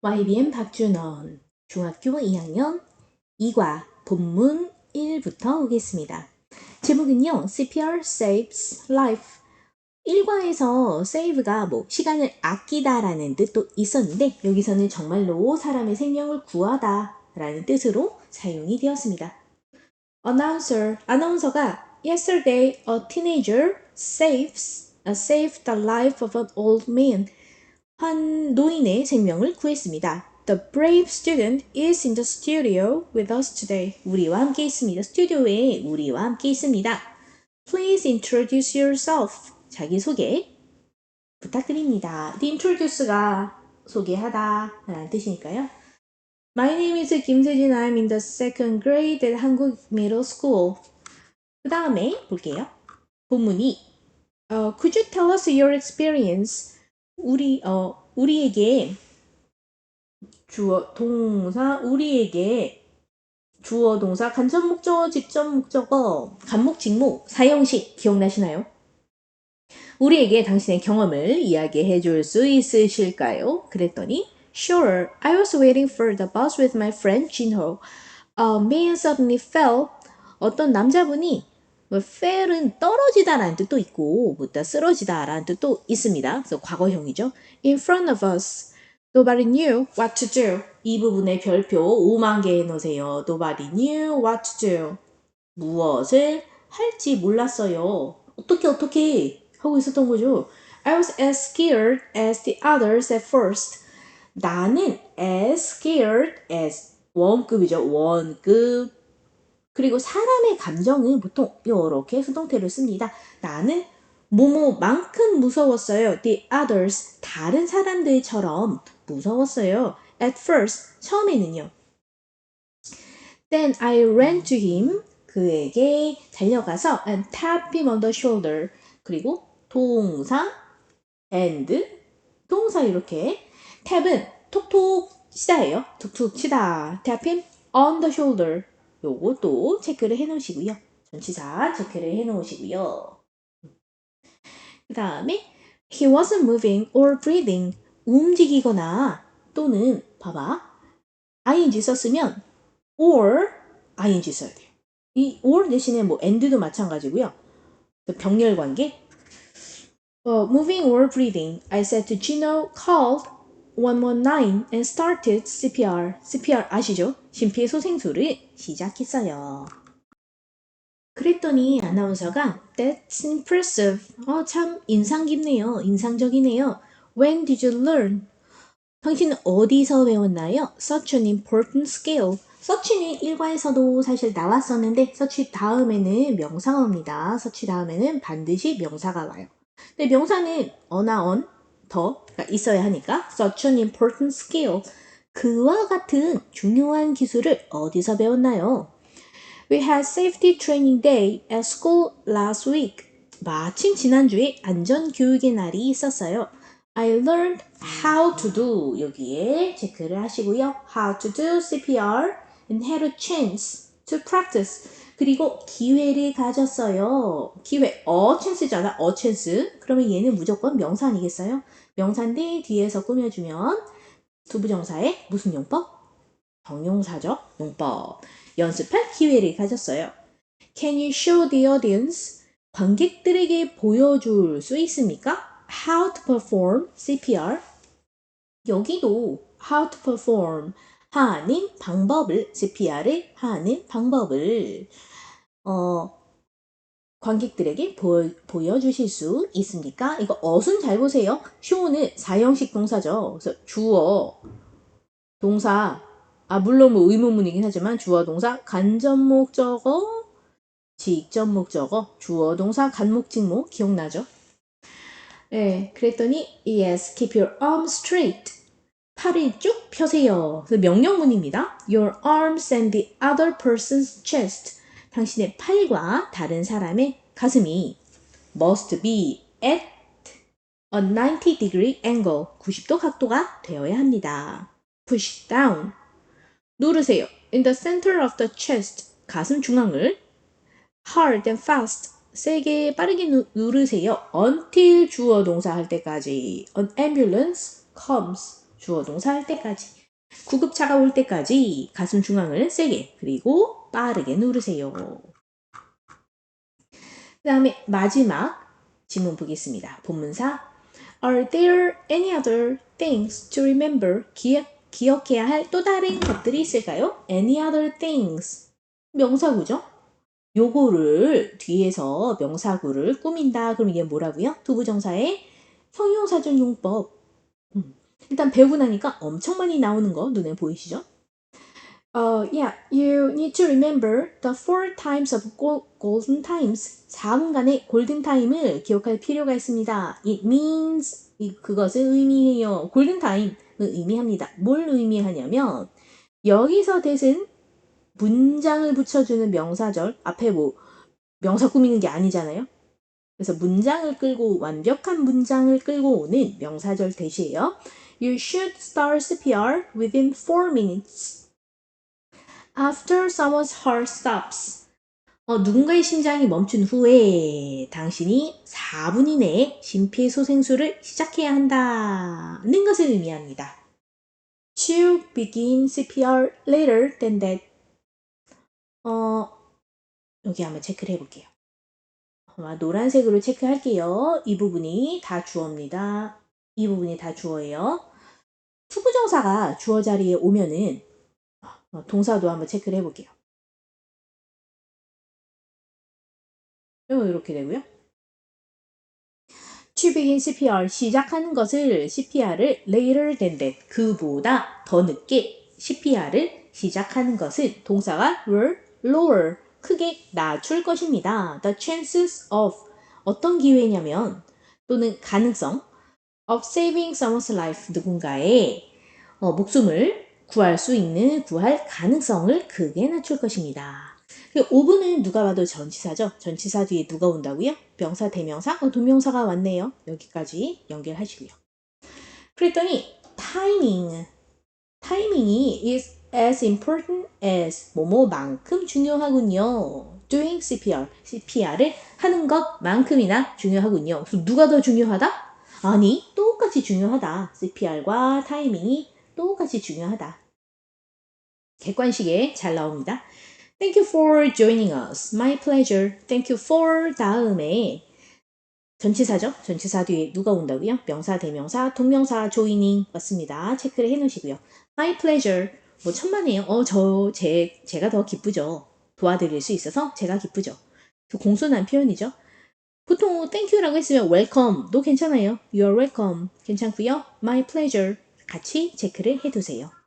YBM 박준원 중학교 2학년 2과 본문 1부터 오겠습니다. 제목은요. CPR saves life. 1과에서 save가 뭐 시간을 아끼다라는 뜻도 있었는데 여기서는 정말로 사람의 생명을 구하다라는 뜻으로 사용이 되었습니다. Announcer, 아나운서가 Yesterday a teenager saves, uh, saved the life of an old man. 한 노인의 생명을 구했습니다. The brave student is in the studio with us today. 우리와 함께 있습니다. 스튜디오에 우리와 함께 있습니다. Please introduce yourself. 자기소개 부탁드립니다. Introduce가 소개하다 라는 뜻이니까요. My name is 김세진. I'm in the second grade at 한국 Middle School. 그 다음에 볼게요. 본문이 uh, Could you tell us your experience? 우리 어 우리에게 주어 동사 우리에게 주어 동사 간접 목적어 직접 목적어 간목 직목 사형식 기억나시나요? 우리에게 당신의 경험을 이야기해 줄 수 있으실까요? 그랬더니 Sure, I was waiting for the bus with my friend Jinho. A man suddenly fell. 어떤 남자분이 뭐 fell은 떨어지다라는 뜻도 있고 뭐다 쓰러지다라는 뜻도 있습니다. 그래서 과거형이죠. In front of us. Nobody knew what to do. 이 부분에 별표 5만 개 해놓으세요. Nobody knew what to do. 무엇을 할지 몰랐어요. 어떻게 어떻게 하고 있었던 거죠. I was as scared as the others at first. 나는 as scared as 원급이죠. 원급. 그리고 사람의 감정은 보통 이렇게 수동태를 씁니다. 나는 뭐뭐만큼 무서웠어요. The others, 다른 사람들처럼 무서웠어요. At first, 처음에는요. Then I ran to him. 그에게 달려가서 and tapped him on the shoulder. 그리고 동사 and 동사 이렇게 탭은 톡톡 치다예요. 툭툭 치다. tap him on the shoulder. 요것도 체크를 해 놓으시고요. 전치사 체크를 해 놓으시고요. 그 다음에 he wasn't moving or breathing. 움직이거나 또는 봐봐. ing 썼으면 or ing 써야 돼요. 이 or 대신에 뭐 and도 마찬가지고요. 병렬 관계. Uh, moving or breathing, I said to Gino, called 119 and started CPR. CPR 아시죠? 심폐소생술을 시작했어요. 그랬더니 아나운서가 That's impressive. 어, 참 인상 깊네요. 인상적이네요. When did you learn? 당신은 어디서 배웠나요? Such an important skill. 서치는 일과에서도 사실 나왔었는데 서치 다음에는 명사가 옵니다. 서치 다음에는 반드시 명사가 와요. 근데 명사는 어나 on 더가 있어야 하니까 such an important skill. 그와 같은 중요한 기술을 어디서 배웠나요? We had safety training day at school last week. 마침 지난주에 안전교육의 날이 있었어요. I learned how to do 여기에 체크를 하시고요. How to do CPR and had a chance to practice. 그리고 기회를 가졌어요. 기회, 어 찬스잖아. 어 찬스. 그러면 얘는 무조건 명사 아니겠어요? 명사인데 뒤에서 꾸며주면 두부정사의 무슨 용법? 정용사죠. 용법. 연습할 기회를 가졌어요. Can you show the audience? 관객들에게 보여줄 수 있습니까? How to perform CPR. 여기도 how to perform 하는 방법을 CPR을 하는 방법을 어 관객들에게 보, 보여 주실 수 있습니까? 이거 어순 잘 보세요. show는 사형식 동사죠. 그래서 주어, 동사, 아 물론 뭐 의문문이긴 하지만 주어, 동사, 간접 목적어, 직접 목적어, 주어, 동사, 간목, 직목 기억나죠? 네, 그랬더니 yes, keep your arms straight. 팔을 쭉 펴세요. 그래서 명령문입니다. Your arms and the other person's chest. 당신의 팔과 다른 사람의 가슴이 must be at a 90 degree angle. 90도 각도가 되어야 합니다. push down. 누르세요. in the center of the chest. 가슴 중앙을 hard and fast. 세게 빠르게 누, 누르세요. until 주어 동사 할 때까지. an ambulance comes. 주어 동사 할 때까지. 구급차가 올 때까지 가슴 중앙을 세게 그리고 빠르게 누르세요. 그 다음에 마지막 지문 보겠습니다. 본문사 Are there any other things to remember? 기억, 기억해야 할 또 다른 것들이 있을까요? Any other things. 명사구죠? 요거를 뒤에서 명사구를 꾸민다. 그럼 이게 뭐라고요? 두부정사의 형용사전 용법. 음. 일단 배우고 나니까 엄청 많이 나오는 거 눈에 보이시죠? Uh, yeah, you need to remember the four times of go- golden times. 4분간의 골든 타임을 기억할 필요가 있습니다. It means 이- 그것을 의미해요. 골든 타임을 의미합니다. 뭘 의미하냐면 여기서 대신 문장을 붙여주는 명사절 앞에 뭐 명사 꾸미는 게 아니잖아요. 그래서 문장을 끌고 완벽한 문장을 끌고 오는 명사절 대시예요. You should start CPR within 4 minutes. After someone's heart stops. 어, 누군가의 심장이 멈춘 후에 당신이 4분 이내에 심폐소생술을 시작해야 한다는 것을 의미합니다. To begin CPR later than that. 어, 여기 한번 체크를 해볼게요. 노란색으로 체크할게요. 이 부분이 다 주어입니다. 이 부분이 다 주어예요. 투부정사가 주어 자리에 오면은 어, 동사도 한번 체크를 해볼게요. 이렇게 되고요. To begin CPR 시작하는 것을 CPR을 later than that 그보다 더 늦게 CPR을 시작하는 것은 동사가 were lower 크게 낮출 것입니다. The chances of 어떤 기회냐면 또는 가능성 of saving someone's life 누군가의 어, 목숨을 구할 수 있는 구할 가능성을 크게 낮출 것입니다. 5분은 누가 봐도 전치사죠. 전치사 뒤에 누가 온다고요? 명사, 대명사, 어, 동명사가 왔네요. 여기까지 연결하시고요. 그랬더니 타이밍, 타이밍이 is as important as 뭐뭐만큼 중요하군요. doing CPR, CPR을 하는 것만큼이나 중요하군요. 누가 더 중요하다? 아니, 똑같이 중요하다. CPR과 타이밍이 똑같이 중요하다. 객관식에 잘 나옵니다. Thank you for joining us. My pleasure. Thank you for 다음에 전치사죠? 전치사 뒤에 누가 온다고요? 명사, 대명사, 동명사, joining 맞습니다. 체크를 해놓으시고요. My pleasure. 뭐 천만에요. 어, 저, 제, 제가 더 기쁘죠. 도와드릴 수 있어서 제가 기쁘죠. 공손한 표현이죠. 보통 you라고 했으면 welcome도 괜찮아요. You are welcome 괜찮고요. My pleasure 같이 체크를 해두세요.